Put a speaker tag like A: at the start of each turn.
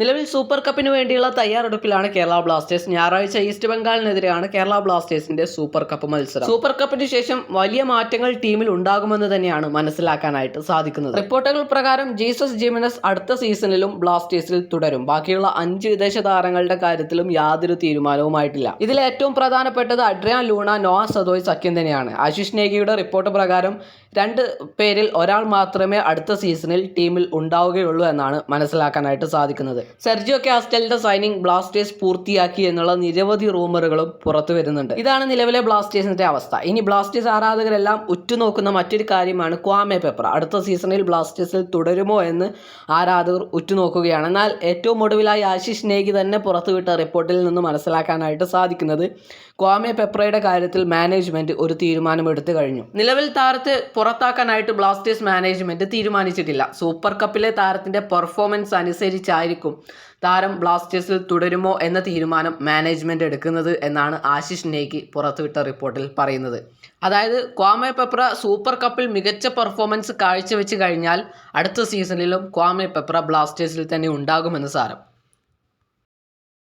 A: നിലവിൽ സൂപ്പർ കപ്പിന് വേണ്ടിയുള്ള തയ്യാറെടുപ്പിലാണ് കേരള ബ്ലാസ്റ്റേഴ്സ്. ഞായറാഴ്ച ഈസ്റ്റ് ബംഗാളിനെതിരെയാണ് കേരള ബ്ലാസ്റ്റേഴ്സിന്റെ സൂപ്പർ കപ്പ് മത്സരം. സൂപ്പർ കപ്പിന് ശേഷം വലിയ മാറ്റങ്ങൾ ടീമിൽ ഉണ്ടാകുമെന്ന് തന്നെയാണ് മനസ്സിലാക്കാനായിട്ട് സാധിക്കുന്നത്. റിപ്പോർട്ടുകൾ പ്രകാരം ജീസസ് ജിമിനസ് അടുത്ത സീസണിലും ബ്ലാസ്റ്റേഴ്സിൽ തുടരും. ബാക്കിയുള്ള അഞ്ച് വിദേശ താരങ്ങളുടെ കാര്യത്തിലും യാതൊരു തീരുമാനവുമായിട്ടില്ല. ഇതിൽ ഏറ്റവും പ്രധാനപ്പെട്ടത് അഡ്രിയാൻ ലൂണ നോഹ സദോയ് സഖ്യം തന്നെയാണ്. ആശിഷ് നേഗിയുടെ റിപ്പോർട്ട് പ്രകാരം രണ്ട് പേരിൽ ഒരാൾ മാത്രമേ അടുത്ത സീസണിൽ ടീമിൽ ഉണ്ടാവുകയുള്ളൂ എന്നാണ് മനസ്സിലാക്കാനായിട്ട് സാധിക്കുന്നത്. സെർജിയോ കാസ്റ്റലിന്റെ സൈനിങ് ബ്ലാസ്റ്റേഴ്സ് പൂർത്തിയാക്കി എന്നുള്ള നിരവധി റൂമറുകളും പുറത്തു വരുന്നുണ്ട്. ഇതാണ് നിലവിലെ ബ്ലാസ്റ്റേഴ്സിന്റെ അവസ്ഥ. ഇനി ബ്ലാസ്റ്റേഴ്സ് ആരാധകരെല്ലാം ഉറ്റുനോക്കുന്ന മറ്റൊരു കാര്യമാണ് ക്വാമെ പെപ്ര അടുത്ത സീസണിൽ ബ്ലാസ്റ്റേഴ്സിൽ തുടരുമോ എന്ന് ആരാധകർ ഉറ്റുനോക്കുകയാണ്. എന്നാൽ ഏറ്റവും ഒടുവിലായി ആശിഷ് നേഗി തന്നെ പുറത്തുവിട്ട റിപ്പോർട്ടിൽ നിന്ന് മനസ്സിലാക്കാനായിട്ട് സാധിക്കുന്നത് ക്വാമെ പെപ്രയുടെ കാര്യത്തിൽ മാനേജ്മെന്റ് ഒരു തീരുമാനമെടുത്തു കഴിഞ്ഞു. നിലവിൽ താരത്തെ പുറത്താക്കാനായിട്ട് ബ്ലാസ്റ്റേഴ്സ് മാനേജ്മെന്റ് തീരുമാനിച്ചിട്ടില്ല. സൂപ്പർ കപ്പിലെ താരത്തിന്റെ പെർഫോമൻസ് അനുസരിച്ചായിരിക്കും താരം ബ്ലാസ്റ്റേഴ്സിൽ തുടരുമോ എന്ന തീരുമാനം മാനേജ്മെന്റ് എടുക്കുന്നത് എന്നാണ് ആശിഷ് നേഗി പുറത്തുവിട്ട റിപ്പോർട്ടിൽ പറയുന്നത്. അതായത് ക്വാമെ പെപ്ര സൂപ്പർ കപ്പിൽ മികച്ച പെർഫോമൻസ് കാഴ്ചവെച്ച് കഴിഞ്ഞാൽ അടുത്ത സീസണിലും ക്വാമെ പെപ്ര ബ്ലാസ്റ്റേഴ്സിൽ തന്നെ ഉണ്ടാകുമെന്ന് സാരം.